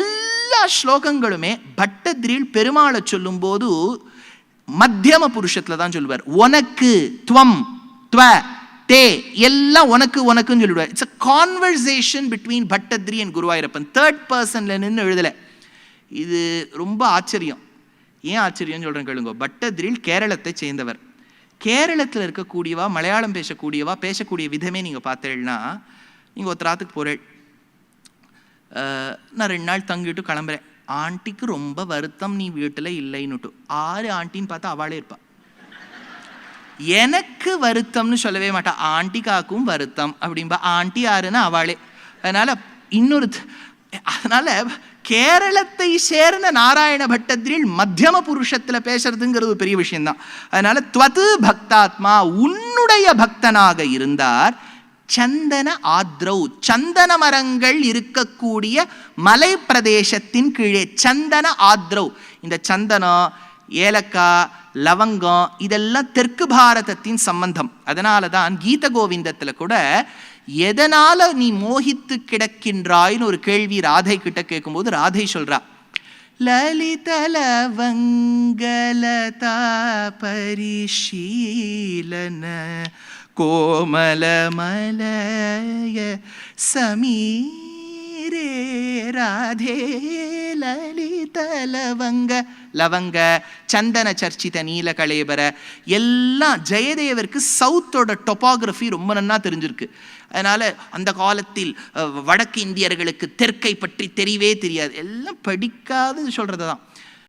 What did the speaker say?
எல்லா ஸ்லோகங்களுமே பட்டத்ரீல் பெருமாளை சொல்லும்போது மத்தியம புருஷத்துல தான் சொல்லுவார். உனக்கு துவம் துவ தே எல்லாம் உனக்கு உனக்குன்னு சொல்லிடுவார். It's a conversation between Bhattathiri and Guruvayurappan. Third பர்சன்ல நின்று எழுதலை. இது ரொம்ப ஆச்சரியம். ஏன் ஆச்சரியம்னு சொல்கிறேன் கேளுங்க. பட்டத்ரில் கேரளத்தை சேர்ந்தவர். கேரளத்தில் இருக்கக்கூடியவா மலையாளம் பேசக்கூடியவா பேசக்கூடிய விதமே நீங்கள் பார்த்தீங்கன்னா நீங்கள் ஒருத்தராத்துக்கு போகிறேன் நான் ரெண்டு நாள் தங்கிட்டு கிளம்புறேன். ஆண்டிக்கு ரொம்ப வருத்தம் நீ வீட்டில் இல்லைன்னுட்டு. ஆறு ஆண்டின்னு பார்த்தா அவளே இருப்பாள் எனக்கு வருத்தம்னு சொல்லவே மாட்டா. ஆண்டிக்காக்கும் வருத்தம் அப்படின்பா ஆண்டி யாருன்னா அவளே. அதனால இன்னொரு அதனால கேரளத்தை சேர்ந்த நாராயண பட்டத்திரில் மத்தியம புருஷத்துல பேசுறதுங்கிறது ஒரு பெரிய விஷயம்தான். அதனால துவது பக்தாத்மா உன்னுடைய பக்தனாக இருந்தார். சந்தன ஆத்ரவ் சந்தன மரங்கள் இருக்கக்கூடிய மலை பிரதேசத்தின் கீழே சந்தன ஆத்ரௌ. இந்த சந்தனம் ஏலக்காய் லவங்கம் இதெல்லாம் தெற்கு பாரதத்தின் சம்பந்தம். அதனால தான் கீத கோவிந்தத்தில் கூட எதனால நீ மோகித்து கிடக்கின்றாய்னு ஒரு கேள்வி ராதை கிட்ட கேட்கும்போது ராதை சொல்றா. ललितलवङ्गलतापरिशीलन कोमलमलय समी ரே ராதே லலித லவங்க. லவங்க சந்தன சர்ச்சித நீல கலேபர எல்லாம் ஜெயதேவருக்கு சவுத்தோட டொபாகிரஃபி ரொம்ப நன்னா தெரிஞ்சிருக்கு. அதனால அந்த காலத்தில் வடக்கு இந்தியர்களுக்கு தெற்கை பற்றி தெரியவே தெரியாது. எல்லாம் படிக்காதுன்னு சொல்றது தான்